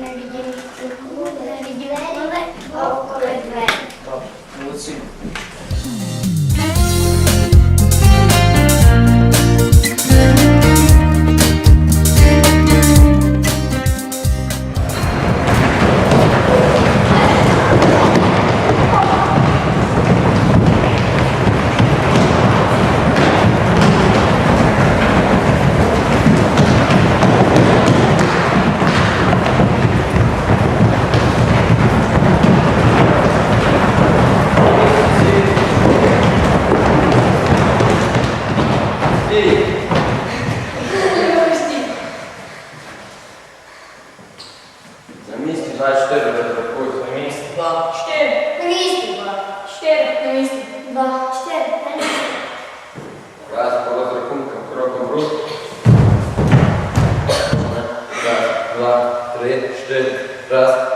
на відділі, на відділі, около двері. Так, молодці. Ще раз.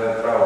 tra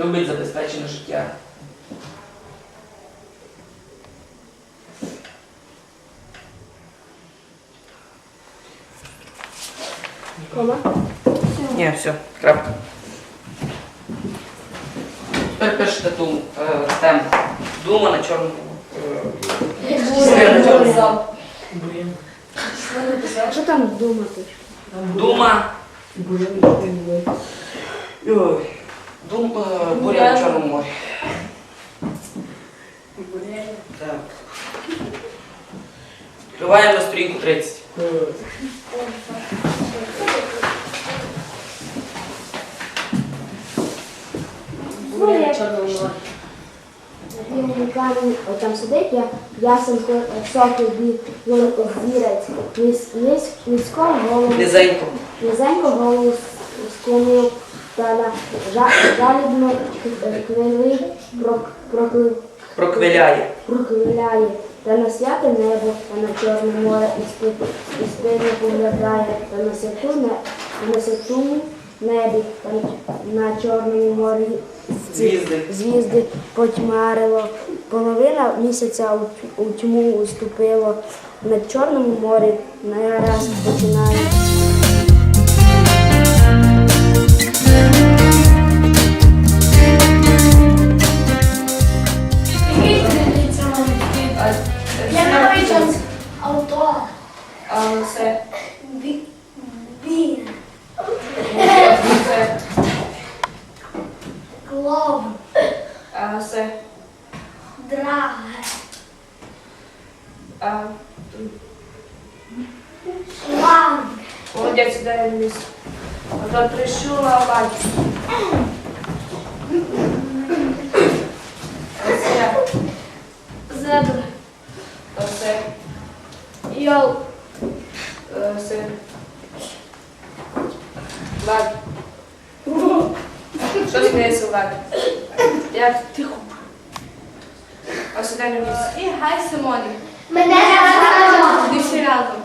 Ну, любить забезпечене життя. Кома? Ні, все, крапка. Тепер пишете ту е, тему. Дума на чорному. Е, на чорному. Блін. А що там думати? Дума. Блін. Ой. Дум, е, бурян в Чорному морі. Так. Відкриваємо на сторінку 30. Він камінь там сидить, я ясен сокіл він звірець. Низько голову, Низенько. низенько голову склонив та на жа- жалібно квили проклив Проквиляє. проквиляє, та на святе небо, та на чорне море і спи- спину поглядає, та на святу на святому небі, та на чорному морі Звізди. звізди потьмарило, половина місяця у, тьму уступило, на чорному морі нараз починає. Шланг. Молодець, дай мені. Запрещула бачу. Оце. Зебра. Оце. Йол. Оце. Влад. Що сміється, Влад? Як тихо. Ось дай мені. І гай Симоні. Мене звати. Die Geraldo.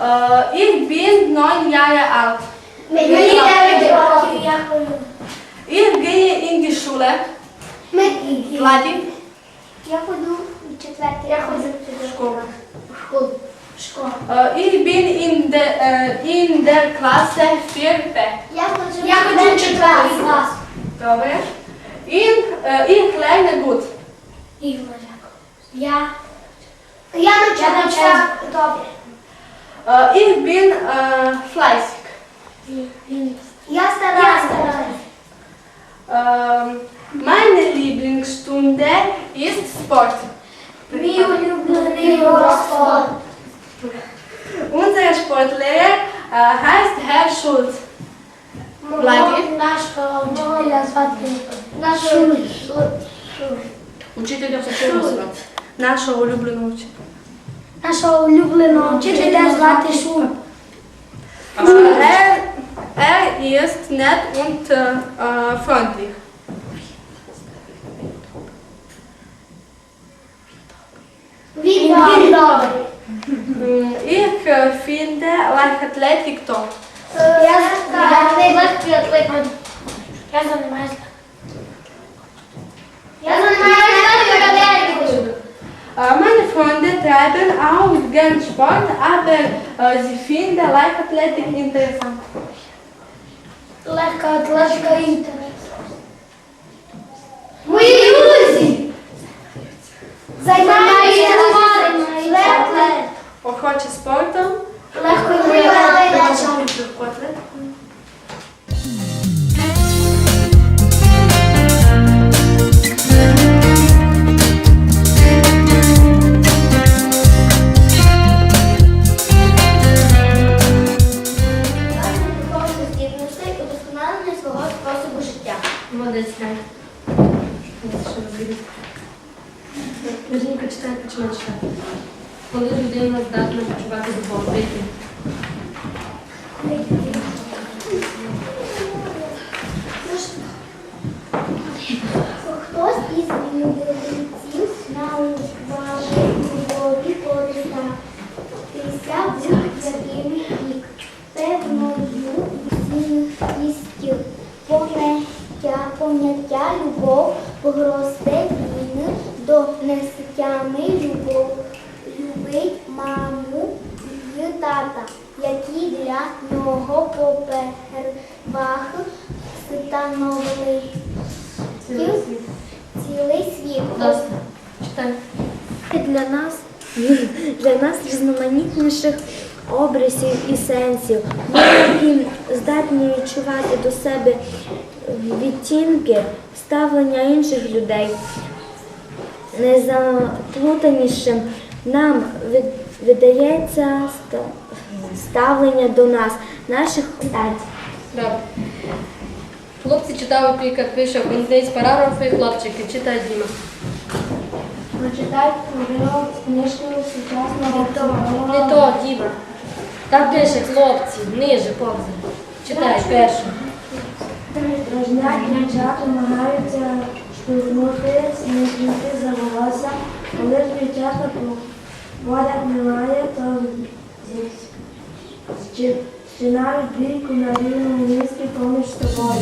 Uh, ik ben neun Jahre alt. Мені дев'ять років. Я ходжу. Ich gehe in die Schule. Мені. Vladi. Я ходжу в четвертий. Я ходжу в Школу. школу. Школа. Ich bin in der, uh, in der Klasse 4b. Я ходжу я ходжу в четвертий клас. Добре. In, uh, ich lerne gut. Я. Я навчаюся. Добре. Ich bin uh, fleißig. Я стараюся. Um, meine Lieblingsstunde ist Sport. Мій улюблений розклад. Unser Sportlehrer heißt Herr Schulz. Наш вчителя звати. Учителя Нашого улюбленого вчителя. Нашого улюбленого вчителя звати Шуль. Äh, er, er ist nett und äh, äh, freundlich. Він він добрий. Mm, Ich äh, finde Leichtathletik toll. Я я легкий атлет. Я займаюся. Я займаюся атлетикою. Äh, meine Freunde treiben auch gern Sport, aber äh, sie finden Leichtathletik interessant. Легка атлетика інтернет. Мої друзі! Займаюся. Легко. Охоче спортом. Легко атлетикою. Жінка читає, починає читати. Коли людина здатна почувати любов, Інших людей. Найзаплутанішим нам видається ставлення до нас, наших. Добре. Хлопці читають тільки пише десь параграфи, хлопчики читають Діма. З книжки сучасного Не то, Діма. Там пише хлопці, ниже, повзе. Читай перше. Дружняк дівчата намагаються штовхнути смітники за волосся, коли ж дівчата поряд немає, то зчи- зчинають бійку на рівному місці поміж собою.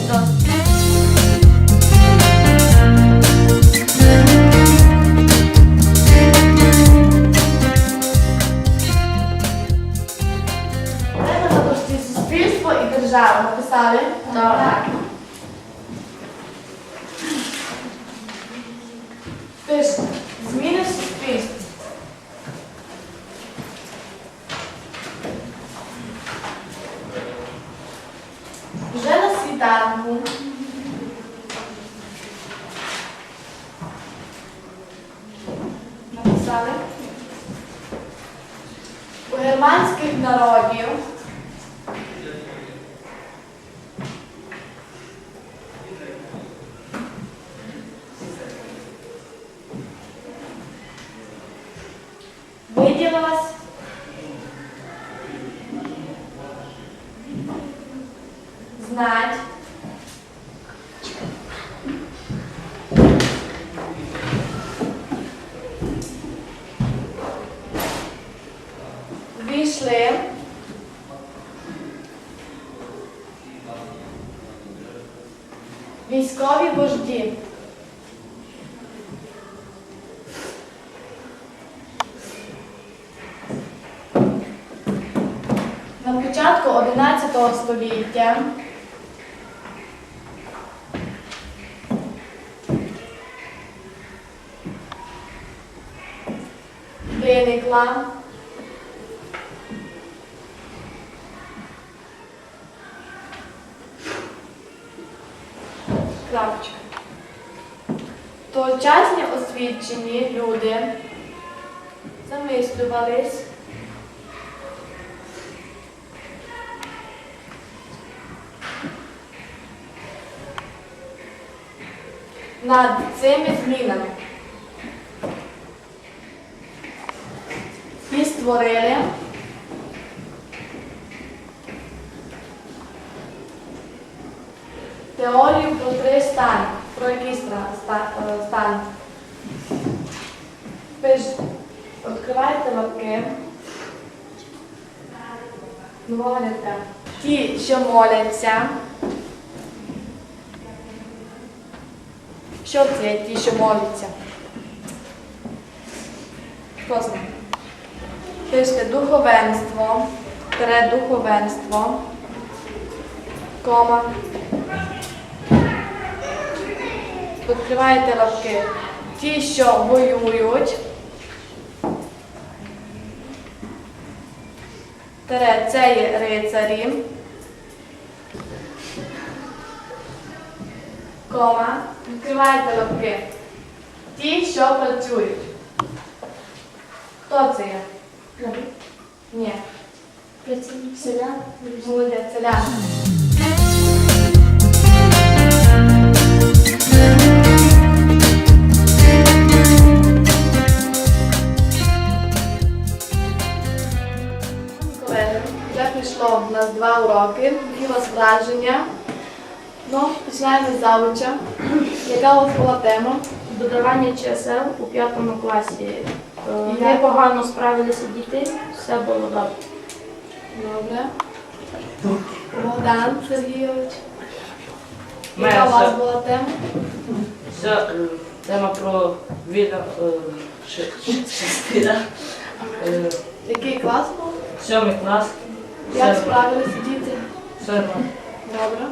Суспільство і державу. Написали? Так. Пише. Військові вожді. На початку 11 століття виникла освічені люди замислювались над цими змінами. І створили теорію про три стани. Про який стан? Ста- е, відкриваєте лапки. Нового. Ті, що моляться. Що це ті, що моляться? Хто знає? Пишете духовенство, тире духовенство, кома. Відкриваєте лапки. Ті, що воюють. Тере, цей рицарі. Кома. Відкриваєте лапки. Ті, що працюють. Хто це є? Ні. Селян. Буде селян. Нас два уроки. Які у вас враження? Ну, починаємо з завуча. Яка у вас була тема? Додавання чисел у п'ятому класі. Е, І як? Непогано справилися діти, все було добре. Добре. Богдан Сергійович. Моя Яка у вас була тема? Це е, тема про відео частина. Е, Який клас був? Сьомий клас. Як справилися діти? Добре.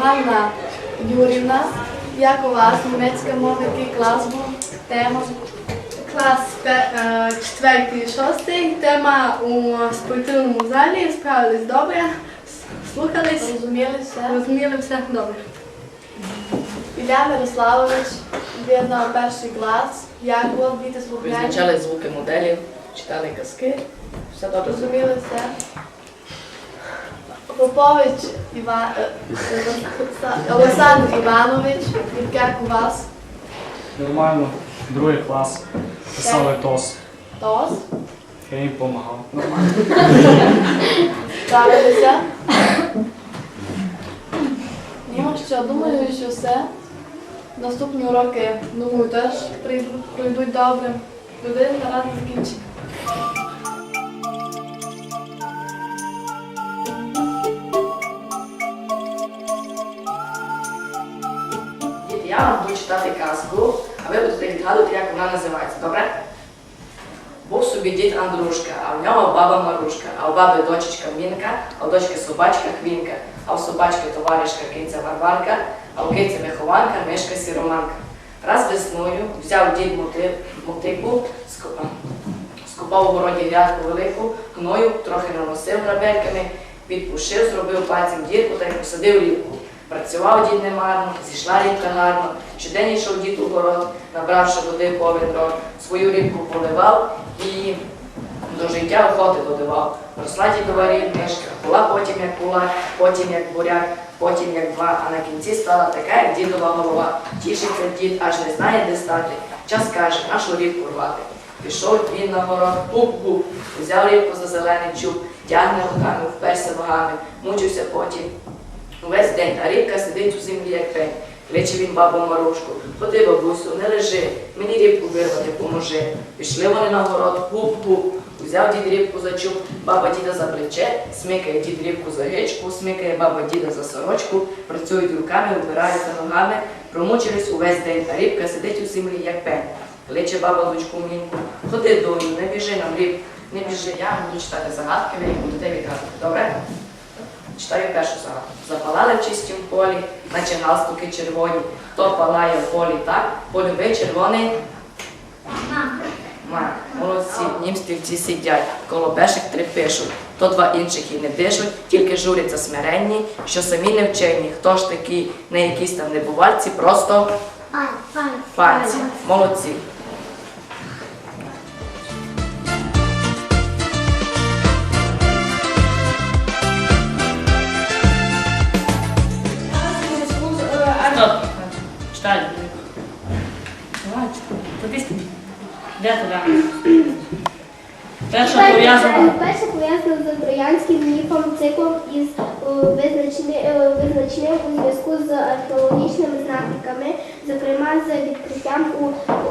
Ганна Юрівна, як у вас німецька мова, який клас був? Тема? клас е, четвертий і шостий. Тема у спортивному залі. Справились добре, слухались, Розуміли все? розуміли все добре. Ілля Мирославович об'єднав перший клас. Як було діти слухняні? Визначали звуки моделів, читали казки. Все добре Розуміли все. Попович Іва... е, Олександр Іванович, як у вас? Нормально, другий клас. Писали ТОС. Тос. Я їм допомагав. Нормально. Ставилися. Ну що, думаю, що все. Наступні уроки, думаю, теж пройдуть добре. Туди нарад закінчить. Я вам буду читати казку, а ви будете відгадувати, як вона називається, добре? Був собі дід Андрушка, а в нього баба Марушка, а у баби дочечка Мінка, а у дочки собачка Хвінка, а у собачки товаришка киця Варварка, а у киці вихованка мишка Сіроманка. Раз весною взяв дід моти- мотику, ско- скопав у городі грядку велику, гною трохи наносив грабельками, підпушив, зробив пальцем дірку та й посадив рібку. Працював дід немарно, зійшла рібка гарно. Щодень йшов дід у город, набравши води повен свою рібку поливав і до життя охоти додавав. Росла дідова ріднишка, була потім як кулак, потім як буряк, потім як два, а на кінці стала така, як дідова голова. Тішиться дід, аж не знає, де стати. Час каже, нашу рібку рвати. Пішов він на город, пуп-пуп, взяв рібку за зелений чуб, тягне руками, вперся ногами, мучився потім. Увесь день, а рібка сидить у землі, як пень. Кличе він бабу Марушку. Ходи, бабусю, не лежи, мені рібку вирвати, поможи. Пішли вони на город, гуп-гуп. Узяв дід рібку за чуб, баба діда за плече, смикає дід рібку за гичку, смикає баба діда за сорочку, працюють руками, вбираються ногами, промучились увесь день, а рібка сидить у землі, як пень. Кличе баба дочку Мінку. Ходи, доню, не біжи нам ріб, не біжи, я буду читати загадки, ви їх будете відгадувати. Добре? Читаю першу загадку. Запалали в чистім полі, наче галстуки червоні. Хто палає в полі так, полюби червоний. Мак. Молодці, нім стрільці сидять, коло пеших три пишуть. То два інших і не дишуть, тільки журяться смиренні, що самі не вчені. Хто ж такі, не якісь там небувальці, просто пальці. Молодці. Перша пов'язана. Перше пов'язано з троянським міфом, циклом із е, визначни- е, визначним у зв'язку з археологічними знахідками, зокрема з відкриттям у,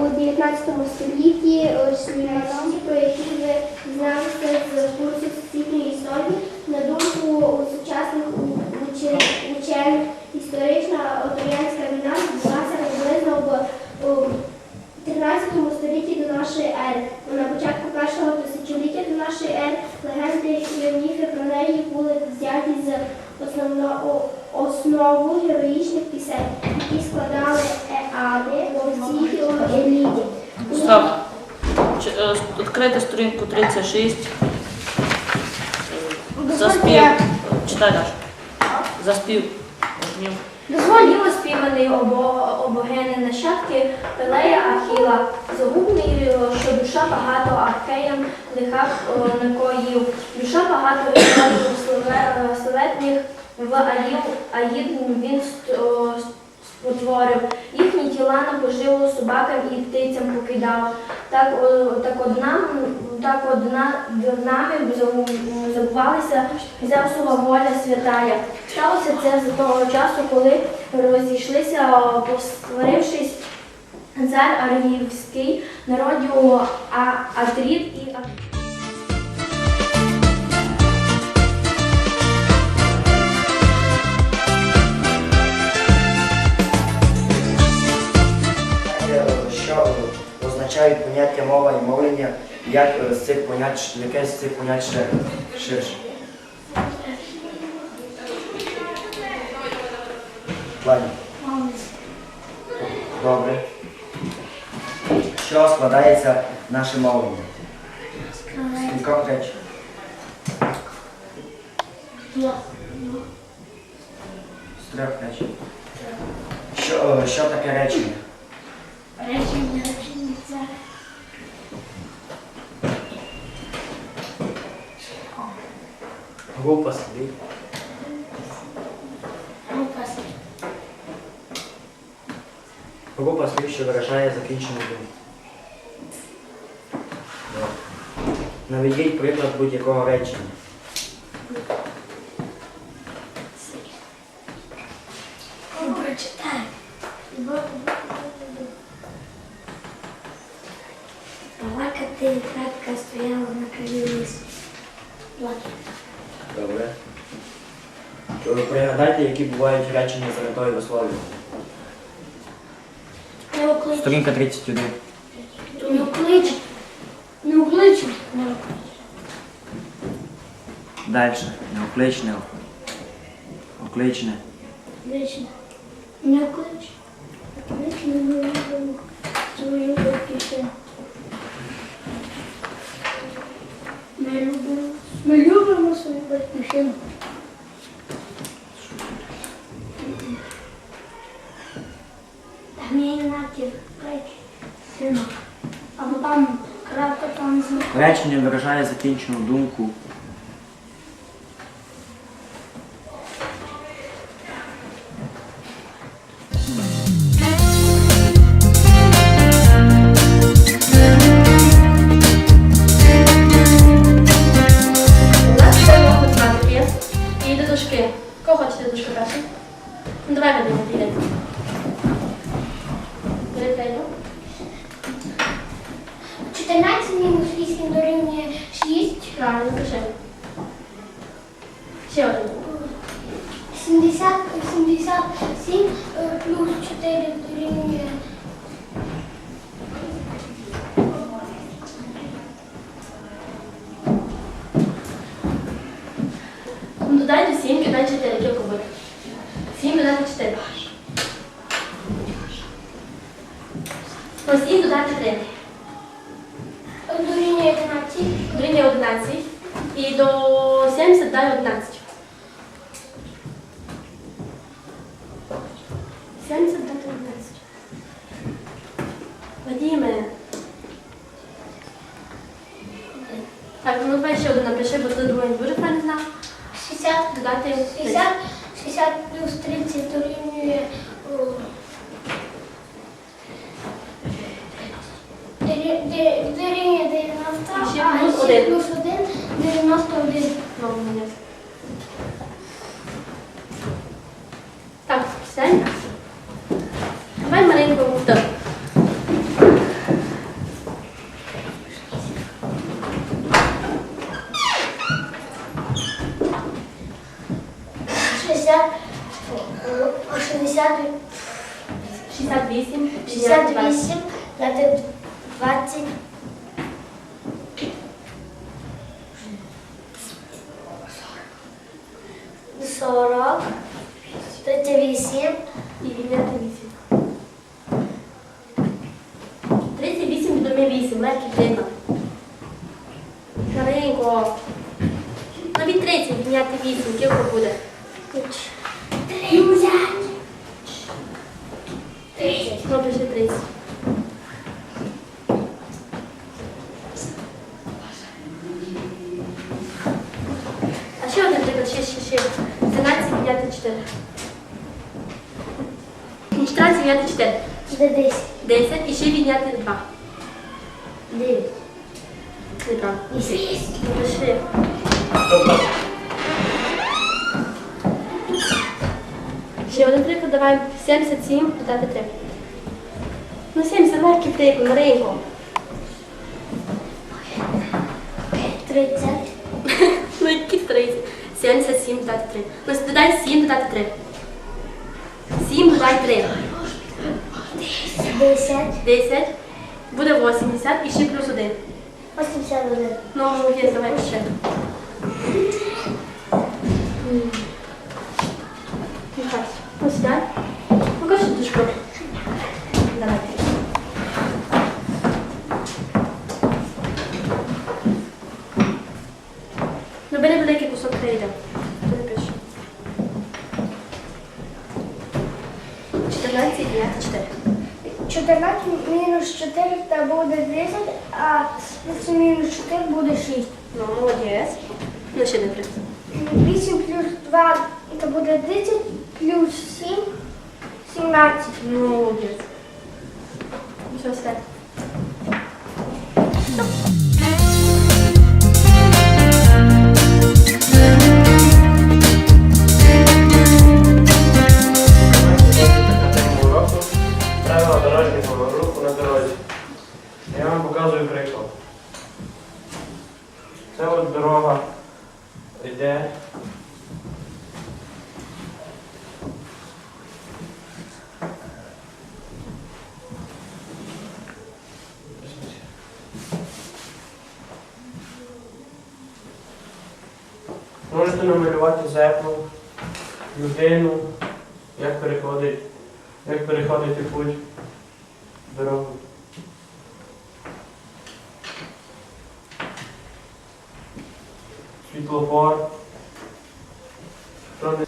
у 19 столітті е, Шліманом, про який ви дізналися з курсу всесвітньої історії. На думку сучасних уче- учених, історична троянська війна відбулася приблизно в 13 столітті до нашої ери. На початку першого тисячоліття до нашої ери легенди і міфи про неї були взяті з основно, основу героїчних пісень, які складали Еади, Одіссію, Еліді. Стоп. Е, Відкрити сторінку 36. Заспів. Читай далі. Заспів. Дозволіло співаний обо, обогени нащадки Пелея Ахіла, загубний, е, що душа багато археям лиха е, накоїв, душа багато героїв славе- е, славетних в Аїв, Аїд він спотворив. Їхні тіла на поживу собакам і птицям покидав. Так, так одна, так одна нами забувалися Зевсова воля святая. Сталося це з того часу, коли розійшлися, посварившись цар Аргівський, народів Атрід поняття мова і мовлення, як е, з цих понять, яке з цих понять ще ширше. Ладно. Добре. Що складається наше мовлення? Скількох речень? З трьох речень. Що, е, що таке речення? Речення, речення це. Група слів. Група Група слів, що виражає закінчену думку. Наведіть приклад будь-якого речення. Прочитай. Балакати кратка стояла на краю лісу. Добре. Пригадайте, які бувають речення з метою висловлювання. Не уклич. Сторінка 31. Не уклич. Не уклич. Не Далі. Неокличне. Окличне. уклич. Не уклич. Уклич не любимо свою батьківщину. Ми любимо. Ми любимо свою батьківщину. Там є інаків, синок. Або там крапка там з Речення виражає закінчену думку. Додайте 7, кидай 4, кілька буде. 7 додати 4. Ну 7 додати 3. е, дорівнює 11. Дорівнює 11. І до 70 дай 11. 70 дати 11. Вадіме. Так, ну давай ще один напиши, бо ти другий не дуже правильно знав. 60, Додати 60, 60 плюс 30 дорівнює о, дорі- де- дорівнює 90, Ще а плюс ще один. плюс 1 91. Ну, молодець. Так, все. Давай маленьку так. Шістдесят, о, 60, 68. 68, дати 20, сорок, тридцять вісім, І відняти 8. 38 відоме 8, легкий приклад. Маленько. Ну від 30 відняти 8, кілько буде? тридцять, тридцять. Ну, пиши 30. А ще один приклад, ще, ще, ще. 13 відняти 4. 14 відняти 4. Де десять, 10 і ще відняти 2. дев'ять, Неправда. вісім. Напиши. Ще один приклад, давай 77 додати 3. Ну 70 легкий приклад, Маринко. Тридцять, Ну які 30? 77 додати 3. Ну додай 7 додати 3. 7 додай 3. десять, 10. Буде 80 і ще плюс 1. вісімдесят один. Ну, є, давай ще. Ну, сідай. Покажи дужку. 14 відняти 4. 14 мінус 4 та буде 10, а 8 мінус 4 буде 6. Ну, молодець. Ну, ще не прийти. 8 плюс 2 це буде 10, плюс 7 17. Ну, молодець. Все, все. Можете намалювати зеплу, людину, як переходить, як переходити путь дорогу. Світлофор. Хто не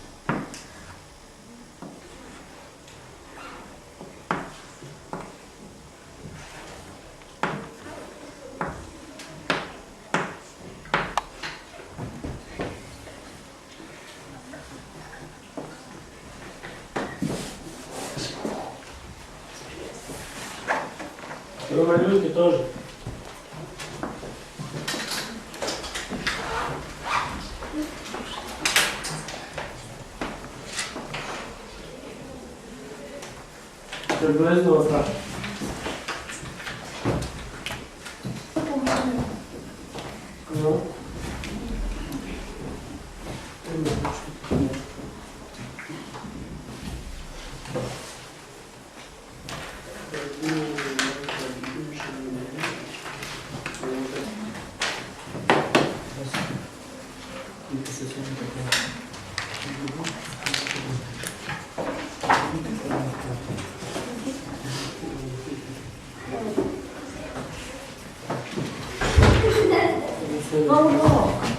Ви малюєте теж. Приблизно отак. Ну.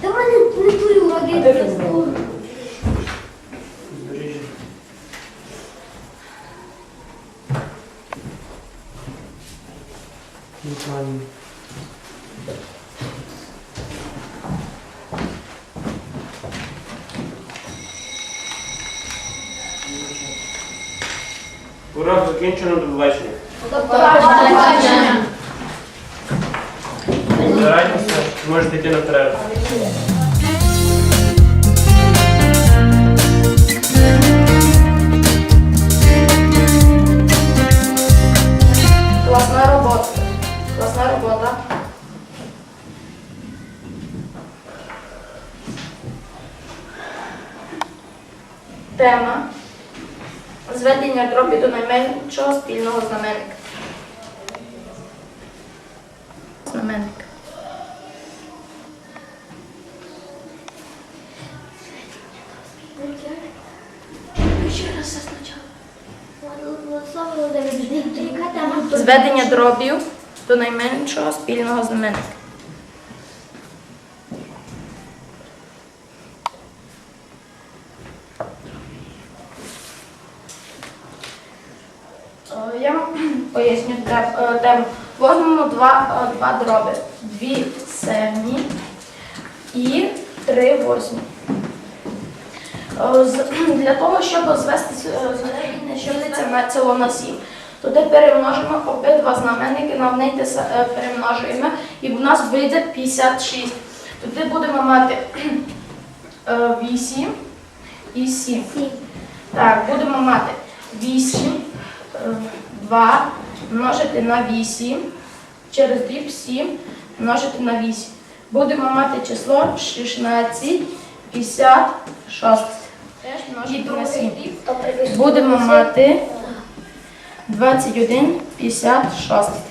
Та мене не твою уроки. Збережіть. Неправильно. Урок закінчено до побачення. Збирайтеся, можете йти на перерву. Класна робота. Класна робота. Тема. Зведення дробі до найменшого спільного знаменника. Знаменник. Зведення дробів до найменшого спільного знаменника. Е, Я вам поясню е, тему. Возьмемо два, е, два дроби. Дві семі і три восьмі. Е, Для того, щоб звести що ділиться на ціло на сім. Туди перемножимо обидва знаменники, на е, перемножуємо, і в нас вийде 56. Туди будемо мати 8 і 7. Так, будемо мати 8, 2 множити на 8, через дріб 7 множити на 8. Будемо мати число 16, 56. Теж множити на 7. Будемо мати 21, 56.